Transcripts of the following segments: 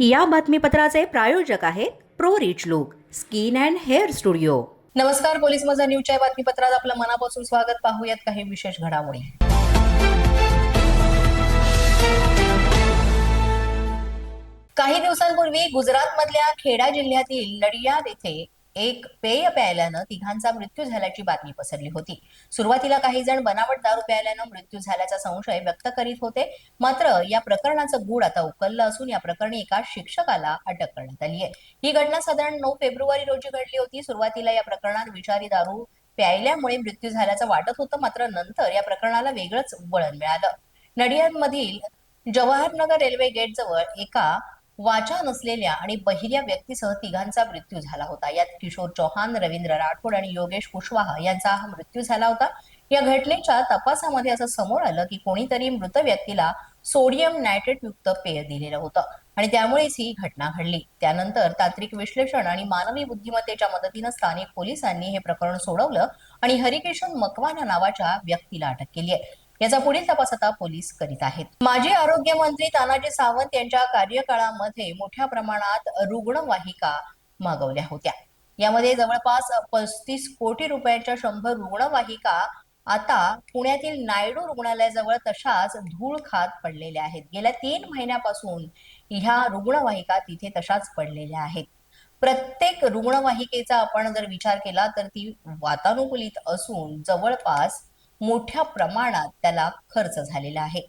या बातमीपत्राचे प्रायोजक आहेत pro rich look skin and hair studio. नमस्कार पोलीस माझा न्यूजच्या बातमीपत्रात आपलं मनापासून स्वागत. पाहूयात काही विशेष घडामोडी. काही दिवसांपूर्वी गुजरातमधल्या खेडा जिल्ह्यातील नडियाद येथे एक पेय प्यायल्यानं तिघांचा मृत्यू झाल्याची बातमी पसरली होती. सुरुवातीला काही जण बनावट दारू प्यायल्यानं मृत्यू झाल्याचा संशय व्यक्त करीत होते. मात्र या प्रकरणाचं गूढ आता उकललं असून या प्रकरणी एका शिक्षकाला अटक करण्यात आली आहे ही घटना साधारण नऊ फेब्रुवारी रोजी घडली होती. सुरुवातीला या प्रकरणात विषारी दारू प्यायल्यामुळे मृत्यू झाल्याचं वाटत होतं. मात्र नंतर या प्रकरणाला वेगळंच वळण मिळालं. नडियादमधील जवाहरनगर रेल्वे गेट जवळ एका वाचा नसलेल्या आणि बहिऱ्या व्यक्तीसह तिघांचा मृत्यू झाला होता. यात किशोर चौहान रवींद्र राठोड आणि योगेश कुशवाहा यांचा हा मृत्यू झाला होता. या घटनेच्या तपासामध्ये असं समोर आलं की कोणीतरी मृत व्यक्तीला सोडियम नायट्रेट युक्त पेय दिलेलं होतं आणि त्यामुळेच ही घटना घडली. त्यानंतर तांत्रिक विश्लेषण आणि मानवी बुद्धिमत्तेच्या मदतीनं स्थानिक पोलिसांनी हे प्रकरण सोडवलं आणि हरिकिशन मकवाना नावाच्या व्यक्तीला अटक केली आहे. याचा पुढील तपास आता पोलीस करीत आहेत. माजी आरोग्य मंत्री तानाजी सावंत यांच्या कार्यकाळामध्ये मोठ्या प्रमाणात रुग्णवाहिका मागवल्या होत्या. यामध्ये जवळपास पस्तीस कोटी रुपयांच्या शंभर रुग्णवाहिका आता पुण्यातील नायडू रुग्णालयाजवळ तशाच धूळ खात पडलेल्या आहेत. गेल्या तीन महिन्यापासून ह्या रुग्णवाहिका तिथे तशाच पडलेल्या आहेत. प्रत्येक रुग्णवाहिकेचा आपण जर विचार केला तर ती वातानुकूलित असून जवळपास मोठ्या प्रमाणात त्याला खर्च झालेला आहे.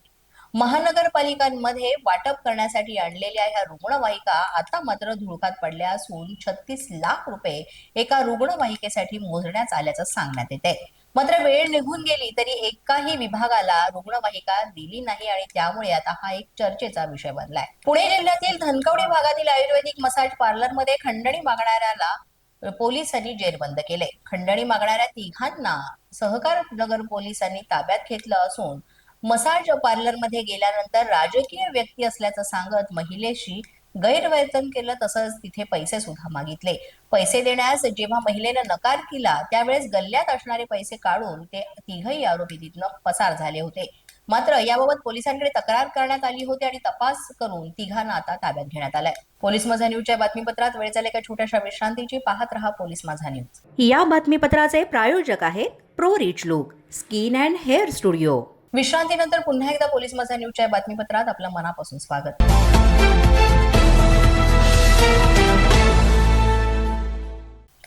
महानगरपालिकांमध्ये वाटप करण्यासाठी आणलेल्या ह्या रुग्णवाहिका आता मात्र धुळकात पडल्या असून छत्तीस लाख रुपये एका रुग्णवाहिकेसाठी मोजण्यात आल्याचं सांगण्यात येते मात्र वेळ निघून गेली तरी एकाही विभागाला रुग्णवाहिका दिली नाही आणि त्यामुळे आता हा एक चर्चेचा विषय बनलाय. पुणे जिल्ह्यातील धनकवडी भागातील आयुर्वेदिक मसाज पार्लरमध्ये खंडणी मागणाऱ्याला पोलिसांनी जेरबंद केले. खंडणी मागणाऱ्या तिघांना सहकार नगर पोलिसांनी ताब्यात घेतलं असून मसाज पार्लरमध्ये गेल्यानंतर राजकीय व्यक्ती असल्याचं सांगत महिलेशी गैरवर्तन केलं तसंच तिथे पैसे सुद्धा मागितले. पैसे देण्यास जेव्हा महिलेनं नकार केला त्यावेळेस गल्ल्यात असणारे पैसे काढून ते तिघही आरोपी तिथनं पसार झाले होते. मात्र याबाबत पोलिसांकडे तक्रार करण्यात आली होती आणि तपास करून तिघांना आता ताब्यात घेण्यात आलाय. पोलीस माझा न्यूजच्या बातमीपत्रात वेळ झाल्या एका छोट्याशा विश्रांतीची पाहत रहा पोलीस माझा न्यूज. या बातमीपत्राचे प्रायोजक आहेत pro rich look skin and hair studio. विश्रांतीनंतर पुन्हा एकदा पोलीस माझा न्यूजच्या बातमीपत्रात आपलं मनापासून स्वागत.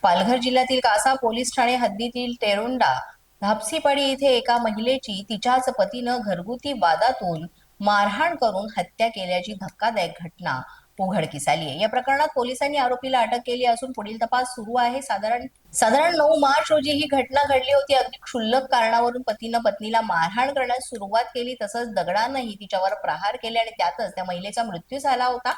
पालघर जिल्ह्यातील कासा पोलीस ठाणे हद्दीतील तेरुंडा धापसीपाडी इथे एका महिलेची तिच्याच पतीनं घरगुती वादातून मारहाण करून हत्या केल्याची धक्कादायक घटना उघडकीस आली आहे. या प्रकरणात पोलिसांनी आरोपीला अटक केली असून पुढील तपास सुरू आहे. साधारण साधारण नऊ मार्च रोजी ही घटना घडली होती. अगदी क्षुल्लक कारणावरून पतीनं पत्नीला मारहाण करण्यास सुरुवात केली. तसंच दगडानंही तिच्यावर प्रहार केले आणि त्यातच त्या महिलेचा मृत्यू झाला होता.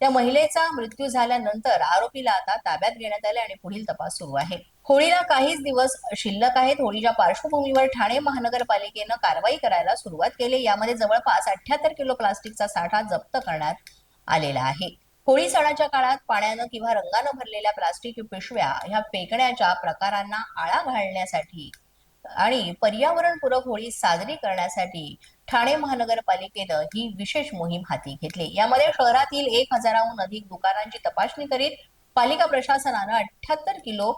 त्या महिलेचा मृत्यू झाल्यानंतर आरोपीला आता ताब्यात घेण्यात आले आणि पुढील तपास सुरू आहे. होळीला काहीच दिवस शिल्लक आहेत. होळीच्या पार्श्वभूमीवर ठाणे महानगरपालिकेनं कारवाई करायला सुरुवात केली. यामध्ये जवळपास अठ्याहत्तर किलो प्लास्टिकचा साठा जप्त करण्यात आलेला आहे. होळी सणाच्या काळात पाण्यानं किंवा रंगानं भरलेल्या प्लास्टिक पिशव्या ह्या फेकण्याच्या प्रकारांना आळा घालण्यासाठी आणि पर्यावरणपूरक होळी साजरी करण्यासाठी ठाणे महानगरपालिकेनं ही विशेष मोहीम हाती घेतली. यामध्ये शहरातील एक हजाराहून अधिक दुकानांची तपासणी करीत पालिका प्रशासनानं अठ्याहत्तर किलो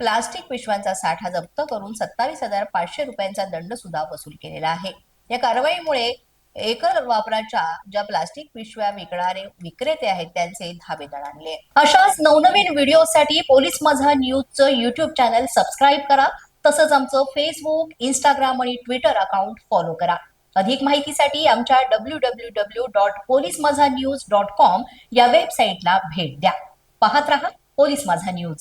प्लास्टिक पिशव्यांचा साठा जप्त करून सत्तावीस हजार पाचशे रुपयांचा दंड सुद्धा वसूल केलेला आहे. या कारवाईमुळे एकल वापराच्या ज्या प्लास्टिक पिशव्या विकणारे विक्रेते आहेत त्यांचे धाबे आणले अशाच नवनवीन व्हिडिओसाठी पोलीस माझा न्यूजचं युट्यूब चॅनल सबस्क्राईब करा. तसंच आमचं फेसबुक इंस्टाग्राम आणि ट्विटर अकाउंट फॉलो करा. अधिक माहितीसाठी आमच्या W W W dot police Majha news dot com या वेबसाईटला भेट द्या. पाहत रहा पोलीस माझा न्यूज.